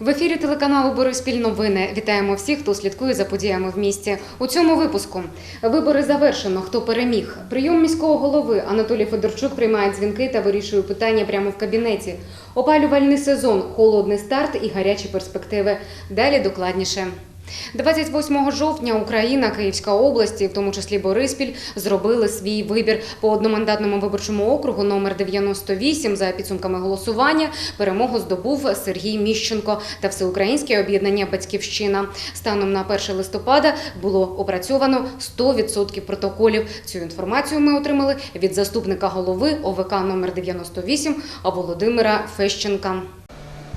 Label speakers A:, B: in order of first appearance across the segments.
A: В ефірі телеканалу Бориспіль новини. Вітаємо всіх, хто слідкує за подіями в місті. У цьому випуску вибори завершено. Хто переміг? Прийом міського голови Анатолій Федорчук приймає дзвінки та вирішує питання прямо в кабінеті. Опалювальний сезон, холодний старт і гарячі перспективи. Далі докладніше. 28 жовтня Україна, Київська область, в тому числі Бориспіль, зробили свій вибір по одномандатному виборчому округу номер 98 за підсумками голосування. Перемогу здобув Сергій Міщенко та Всеукраїнське об'єднання Батьківщина. Станом на 1 листопада було опрацьовано 100% протоколів. Цю інформацію ми отримали від заступника голови ОВК номер 98 Володимира Фещенка.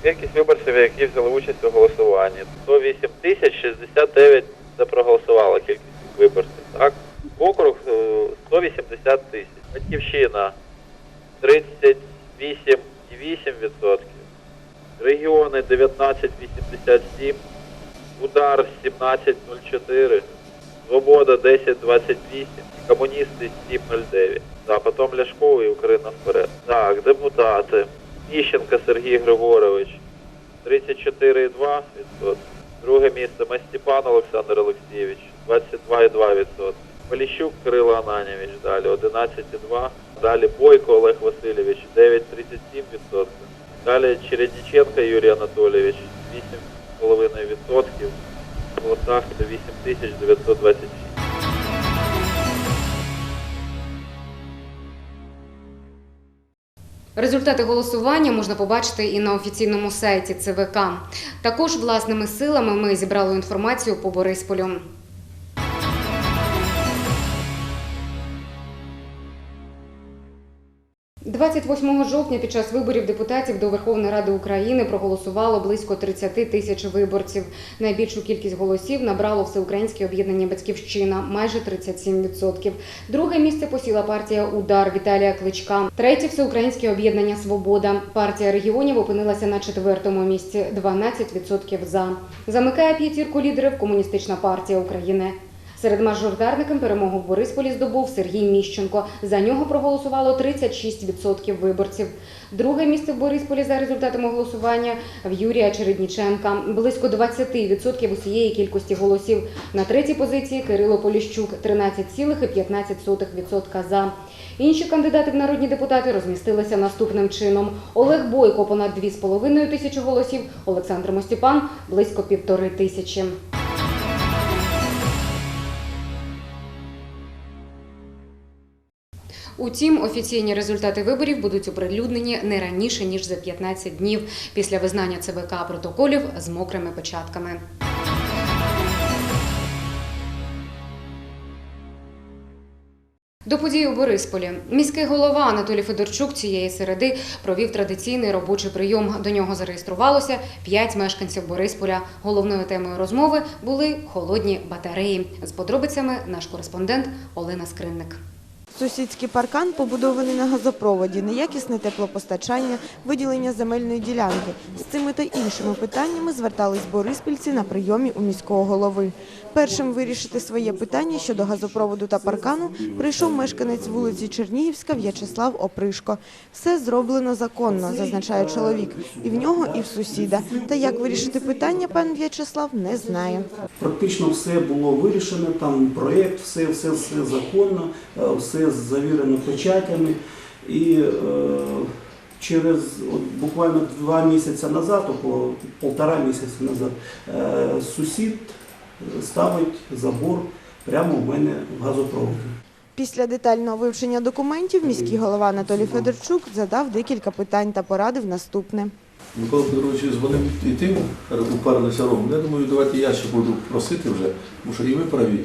B: Кількість виборців, які взяли участь у голосуванні. 108 тисяч 69 це проголосувала кількість виборців. Так? Округ е, 180 тисяч. Батьківщина 38,8%. Регіони 19,87. Удар 17,04. Свобода 10,28. Комуністи 7,09. Да, потім Ляшко і Україна вперед. Так, депутати. Іщенко Сергій Григорович 34,2%. Друге місце Мастіпан Олександр Олексійович 22,2%. Поліщук Кирило Ананєвич далі 11,2%. Далі Бойко Олег Васильович 9,37%. Далі Чередніченко Юрій Анатолійович 8,5%. В голосах це 8926.
A: Результати голосування можна побачити і на офіційному сайті ЦВК. Також власними силами ми зібрали інформацію по Борисполю. – 28 жовтня під час виборів депутатів до Верховної Ради України проголосувало близько 30 тисяч виборців. Найбільшу кількість голосів набрало Всеукраїнське об'єднання Батьківщина майже 37%. Друге місце посіла партія Удар Віталія Кличка. Третє всеукраїнське об'єднання Свобода. Партія регіонів опинилася на четвертому місці 12% за. Замикає п'ятірку лідерів Комуністична партія України. Серед мажоритарників перемогу в Борисполі здобув Сергій Міщенко. За нього проголосувало 36% виборців. Друге місце в Борисполі за результатами голосування в Юрія Чередніченка. Близько 20% усієї кількості голосів. На третій позиції Кирило Поліщук 13,15% за. Інші кандидати в народні депутати розмістилися наступним чином: Олег Бойко понад 2,5 тисячі голосів, Олександр Мостіпан близько півтори тисячі. Утім, офіційні результати виборів будуть оприлюднені не раніше ніж за 15 днів після визнання ЦВК протоколів з мокрими печатками. До подій у Борисполі міський голова Анатолій Федорчук цієї середи провів традиційний робочий прийом. До нього зареєструвалося п'ять мешканців Борисполя. Головною темою розмови були холодні батареї. З подробицями наш кореспондент Олена Скринник.
C: Сусідський паркан побудований на газопроводі, неякісне теплопостачання, виділення земельної ділянки. З цими та іншими питаннями звертались бориспільці на прийомі у міського голови. Першим вирішити своє питання щодо газопроводу та паркану прийшов мешканець вулиці Чернігівська В'ячеслав Опришко. Все зроблено законно, зазначає чоловік. І в нього, і в сусіда. Та як вирішити питання, пан В'ячеслав не знає.
D: Практично все було вирішено, там проєкт, все, все, все законно, е, все завірено печатями. І е, через от, буквально два місяці назад, около полтора місяця назад, е, сусід ставить забор прямо в мене в газопроводі.
C: Після детального вивчення документів міський голова Анатолій Федорчук задав декілька питань та порадив наступне.
E: Микола Петрович дзвонив і тим, упарилися ровно. Я думаю, давайте я ще буду просити вже, тому що і ви праві,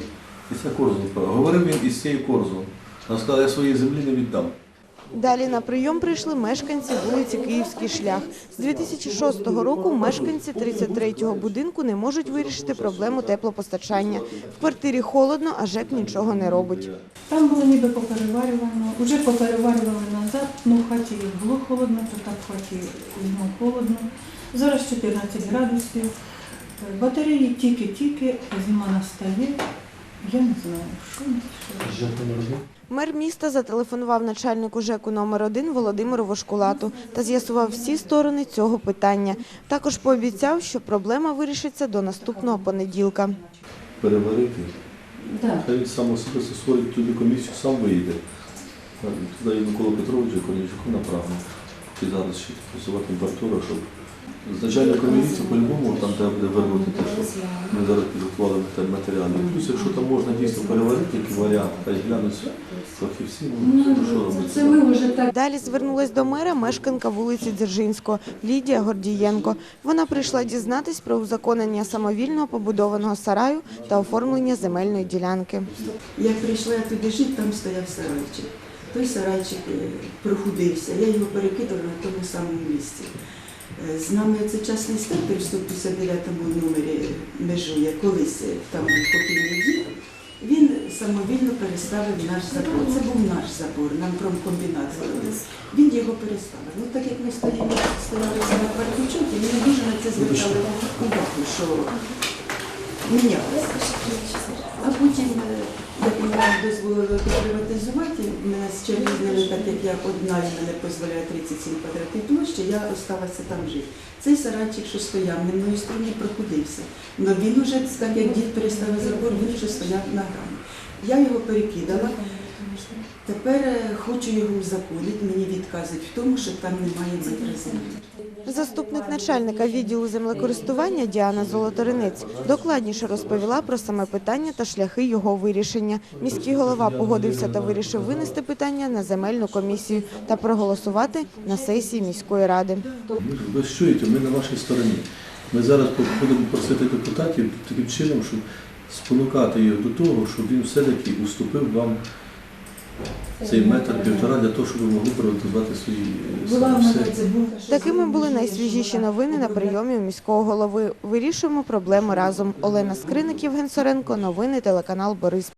E: і це Корзун прав. Говорив він із цією Корзун. Вона сказала, я своєї землі не віддам.
C: Далі на прийом прийшли мешканці вулиці Київський шлях. З 2006 року мешканці 33-го будинку не можуть вирішити проблему теплопостачання. В квартирі холодно, а ЖЕК нічого не робить.
F: Там було ніби попереварювано, вже попереварювали назад, ну в хаті було холодно, то так в хаті знов холодно. Зараз 14 градусів. Батареї тільки-тільки, зима настає. Я не знаю, що що.
C: Мер міста зателефонував начальнику ЖЕКу номер 1 Володимиру Вошкулату та з'ясував всі сторони цього питання. Також пообіцяв, що проблема вирішиться до наступного понеділка.
E: Переварити.
F: Да.
E: Хай він сам особисто створить туди комісію, сам вийде. Туди Микола Петровича Корнійчуку направимо. І зараз ще працювати температура, щоб з начальником міліції по-любому там треба буде вернути те, що ми зараз підготували те матеріали. Плюс, якщо там можна дійсно переварити, який варіант, хай глянуть фахівці, ну, ну, що робити.
F: Це ми вже так.
C: Далі звернулась до мера мешканка вулиці Дзержинського Лідія Гордієнко. Вона прийшла дізнатись про узаконення самовільного побудованого сараю та оформлення земельної ділянки.
G: Як прийшла я туди жити, там стояв сарайчик. Той сарайчик е, прохудився, я його перекидала на тому самому місці. Е, З нами це частний стектор в 159 номері межує. Колись е, там покійний дід, він самовільно переставив наш забор. Це був наш забор, нам промкомбінат зробив. Він його переставив. Ну так як ми стоїмо, стояли на паркучоті, ми дуже на це звертали увагу, що мінялося. А потім, е, нам дозволили приватизувати, мене з черги зняли, так як я одна і мене дозволяє 37 квадратних площі, я залишилася там жити. Цей сарайчик, що стояв, не мною стороні прокудився. Але він уже, так як дід переставив забор, він вже стояв на грані. Я його перекидала. Тепер е, хочу його узаконити, мені відказують в тому, що там немає метра землі.
C: Заступник начальника відділу землекористування Діана Золоторинець докладніше розповіла про саме питання та шляхи його вирішення. Міський голова погодився та вирішив винести питання на земельну комісію та проголосувати на сесії міської ради.
E: Ви ж чуєте, ми на вашій стороні. Ми зараз будемо просити депутатів таким чином, щоб спонукати їх до того, щоб він все-таки уступив вам цей метр півтора для того, щоб ви могли приватизувати свої е, все.
C: Такими були найсвіжіші новини на прийомі у міського голови. Вирішуємо проблеми разом. Олена Скриник, Євген Соренко. Новини телеканал Борис.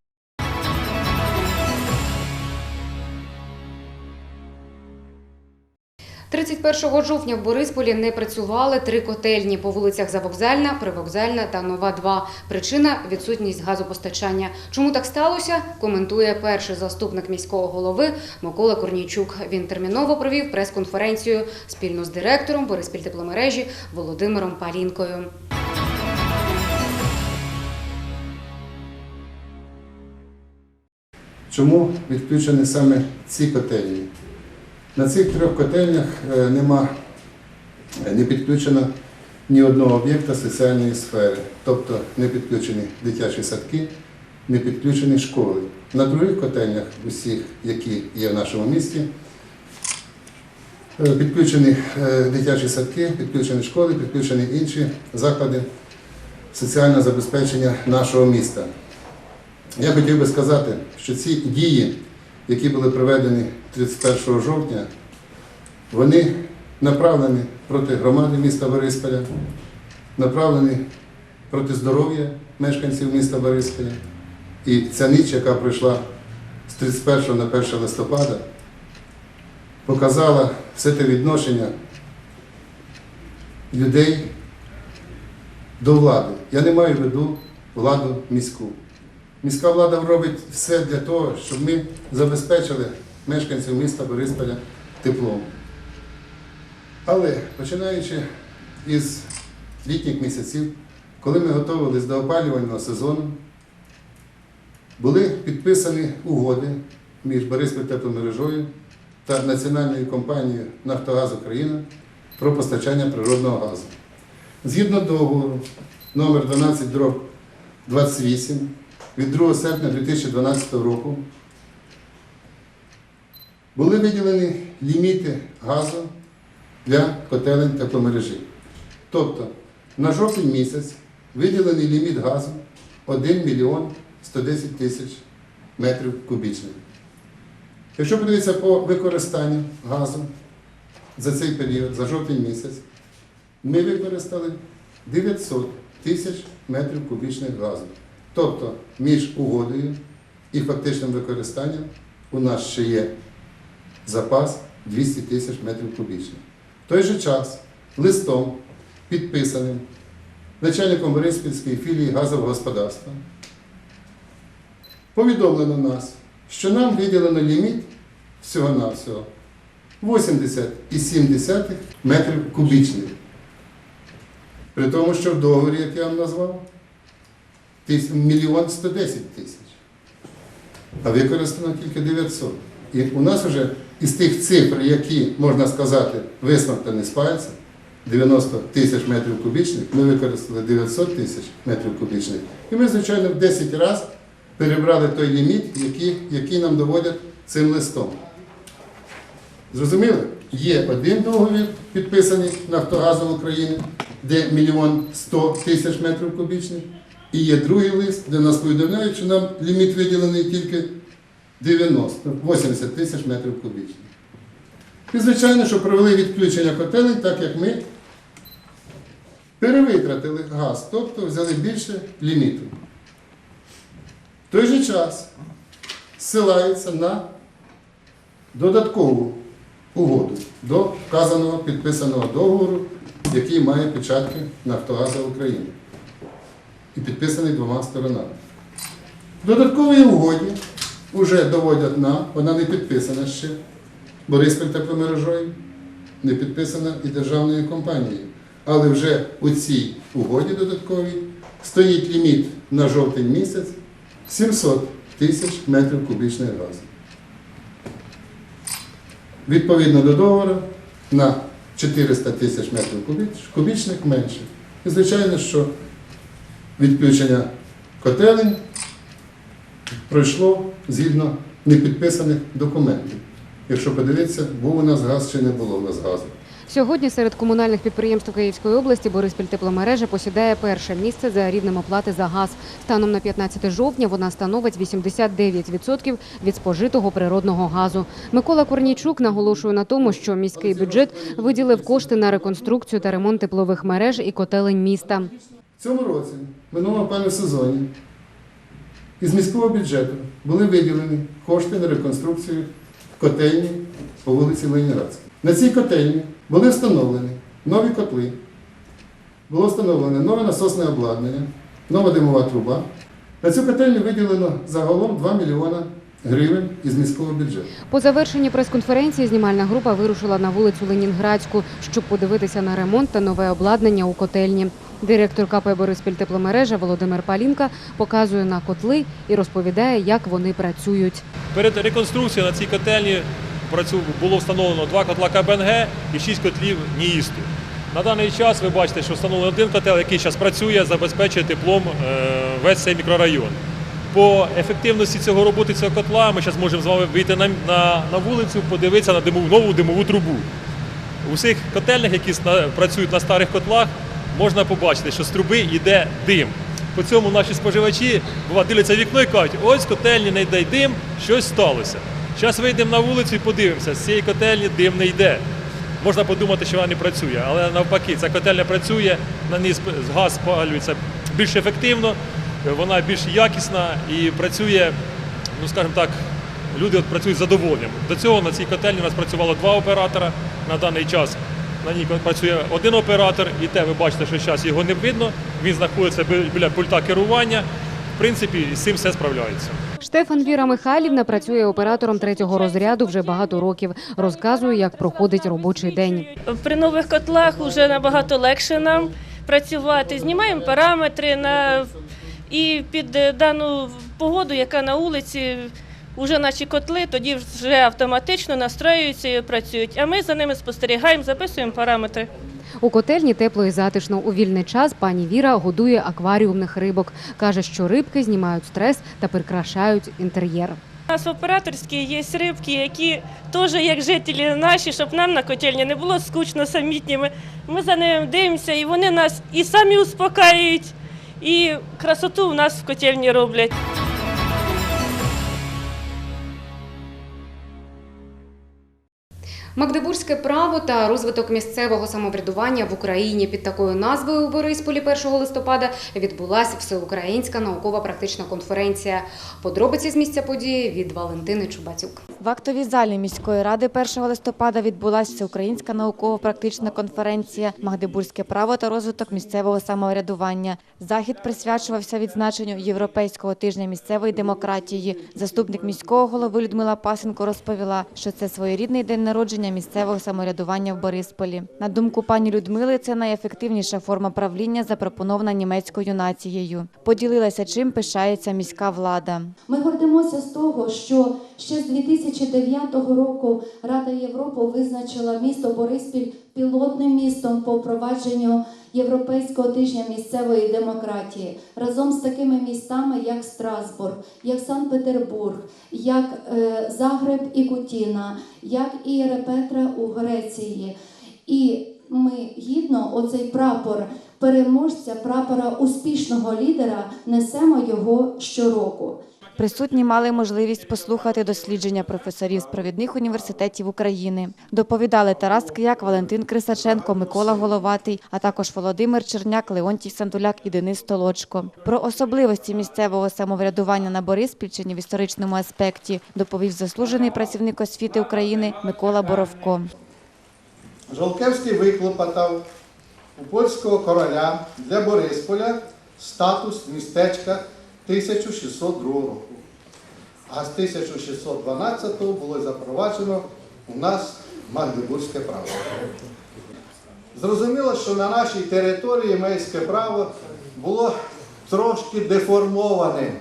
A: 31 жовтня в Борисполі не працювали три котельні по вулицях Завокзальна, Привокзальна та Нова 2. Причина – відсутність газопостачання. Чому так сталося, коментує перший заступник міського голови Микола Корнійчук. Він терміново провів прес-конференцію спільно з директором Бориспіль тепломережі Володимиром Палінкою.
H: Чому відключені саме ці котельні? На цих трьох котельнях е, нема, е, не підключено ні одного об'єкта соціальної сфери, тобто не підключені дитячі садки, не підключені школи. На других котельнях, усіх, які є в нашому місті, е, підключені дитячі садки, підключені школи, підключені інші заклади соціального забезпечення нашого міста. Я хотів би сказати, що ці дії, які були проведені 31 жовтня, вони направлені проти громади міста Борисполя, направлені проти здоров'я мешканців міста Борисполя. І ця ніч, яка пройшла з 31 на 1 листопада, показала все те відношення людей до влади. Я не маю в виду владу міську. Міська влада робить все для того, щоб ми забезпечили мешканців міста Борисполя теплом. Але починаючи із літніх місяців, коли ми готувалися до опалювального сезону, були підписані угоди між Бориспіль тепломережою та національною компанією Нафтогаз Україна про постачання природного газу. Згідно договору номер 12 28 від 2 серпня 2012 року були виділені ліміти газу для котелень тепломережі. Тобто на жовтень місяць виділений ліміт газу 1 мільйон 110 тисяч метрів кубічних. Якщо подивитися по використанню газу за цей період, за жовтень місяць, ми використали 900 тисяч метрів кубічних газу. Тобто між угодою і фактичним використанням у нас ще є запас 200 тисяч метрів кубічних. В той же час листом, підписаним начальником Бориспільської філії газового господарства, повідомлено нас, що нам виділено ліміт всього-навсього 80,7 метрів кубічних. При тому, що в договорі, як я вам назвав, мільйон 110 тисяч, а використано тільки 900. І у нас вже із тих цифр, які, можна сказати, висмоктані з пальця, 90 тисяч метрів кубічних, ми використали 900 тисяч метрів кубічних. І ми, звичайно, в 10 разів перебрали той ліміт, який, який нам доводять цим листом. Зрозуміли? Є один договір, підписаний Нафтогазом України, де мільйон 100 тисяч метрів кубічних, і є другий лист, де нас повідомляють, що нам ліміт виділений тільки 90, 80 тисяч метрів кубічних. І, звичайно, що провели відключення котелень, так як ми перевитратили газ, тобто взяли більше ліміту. В той же час ссилається на додаткову угоду до вказаного підписаного договору, який має печатки Нафтогаза України і підписаний двома сторонами. В додатковій угоді вже доводять нам, вона не підписана ще Бориспіль тепломережою, не підписана і державною компанією. Але вже у цій угоді додатковій стоїть ліміт на жовтень місяць 700 тисяч метрів кубічних газу. Відповідно до договору на 400 тисяч метрів кубічних менше. І звичайно, що відключення котелень пройшло згідно непідписаних документів. Якщо подивитися, був у нас газ чи не було у нас газу.
A: Сьогодні серед комунальних підприємств Київської області Бориспіль тепломережа посідає перше місце за рівнем оплати за газ. Станом на 15 жовтня вона становить 89% від спожитого природного газу. Микола Корнійчук наголошує на тому, що міський бюджет виділив кошти на реконструкцію та ремонт теплових мереж і котелень міста.
H: Цьому році, минулому певному сезоні, із міського бюджету були виділені кошти на реконструкцію котельні по вулиці Ленінградській. На цій котельні були встановлені нові котли, було встановлене нове насосне обладнання, нова димова труба. На цю котельню виділено загалом 2 мільйона гривень із міського бюджету.
A: По завершенні прес-конференції знімальна група вирушила на вулицю Ленінградську, щоб подивитися на ремонт та нове обладнання у котельні. Директор КП Бориспіль тепломережа Володимир Палінка показує на котли і розповідає, як вони працюють.
I: Перед реконструкцією на цій котельні було встановлено два котла КБНГ і шість котлів НІІСТу. На даний час ви бачите, що встановлений один котел, який зараз працює, забезпечує теплом е, весь цей мікрорайон. По ефективності цього роботи цього котла ми зараз можемо з вами вийти на, на, на вулицю, подивитися на димову, нову димову трубу. У всіх котельнях, які працюють на старих котлах, можна побачити, що з труби йде дим. По цьому наші споживачі бува, дивляться вікно і кажуть, ось котельні не йде дим, щось сталося. Зараз вийдемо на вулицю і подивимося, з цієї котельні дим не йде. Можна подумати, що вона не працює, але навпаки, ця котельня працює, на ній газ спалюється більш ефективно, вона більш якісна і працює, ну скажімо так, люди працюють з задоволенням. До цього на цій котельні у нас працювало два оператора на даний час. На ній працює один оператор, і те ви бачите, що зараз його не видно. Він знаходиться біля пульта керування. В принципі, з цим все справляється.
A: Штефан Віра Михайлівна працює оператором третього розряду вже багато років. Розказує, як проходить робочий день.
J: При нових котлах вже набагато легше нам працювати. Знімаємо параметри на і під дану погоду, яка на вулиці. Уже наші котли тоді вже автоматично настроюються і працюють. А ми за ними спостерігаємо, записуємо параметри.
A: У котельні тепло і затишно. У вільний час пані Віра годує акваріумних рибок. Каже, що рибки знімають стрес та прикрашають інтер'єр.
J: У нас операторські є рибки, які теж як жителі наші, щоб нам на котельні не було скучно самітніми. Ми за ними дивимося, і вони нас і самі успокаюють, і красоту в нас в котельні роблять.
A: Магдебурзьке право та розвиток місцевого самоврядування в Україні під такою назвою у Борисполі 1 листопада відбулася всеукраїнська наукова-практична конференція. Подробиці з місця події від Валентини Чубатюк.
K: В актовій залі міської ради 1 листопада відбулася всеукраїнська науково-практична конференція Магдебурзьке право та розвиток місцевого самоврядування. Захід присвячувався відзначенню Європейського тижня місцевої демократії. Заступник міського голови Людмила Пасенко розповіла, що це своєрідний день народження місцевого самоврядування в Борисполі. На думку пані Людмили, це найефективніша форма правління, запропонована німецькою нацією. Поділилася, чим пишається міська влада.
L: Ми гордимося з того, що ще з 2009 року Рада Європи визначила місто Бориспіль пілотним містом по впровадженню Європейського тижня місцевої демократії разом з такими містами, як Страсбург, як Санкт-Петербург, як е, Загреб і Кутіна, як і Єрепетра у Греції. І ми гідно оцей прапор переможця, прапора успішного лідера несемо його щороку.
K: Присутні мали можливість послухати дослідження професорів з провідних університетів України. Доповідали Тарас Кияк, Валентин Крисаченко, Микола Головатий, а також Володимир Черняк, Леонтій Сандуляк і Денис Толочко. Про особливості місцевого самоврядування на Бориспільщині в історичному аспекті доповів заслужений працівник освіти України Микола Боровко.
M: Жолкевський виклопотав у польського короля для Борисполя статус містечка 1602 року. А з 1612 було запроваджено у нас Магдебурзьке право. Зрозуміло, що на нашій території мейське право було трошки деформоване,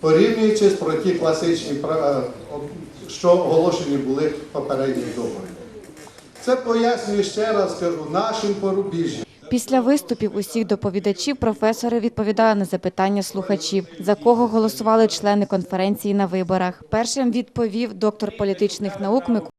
M: порівнюючи з про ті класичні права, що оголошені були в попередніх договорах. Це пояснюю ще раз кажу нашим порубіжжям.
K: Після виступів усіх доповідачів професори відповідали на запитання слухачів, за кого голосували члени конференції на виборах. Першим відповів доктор політичних наук Микола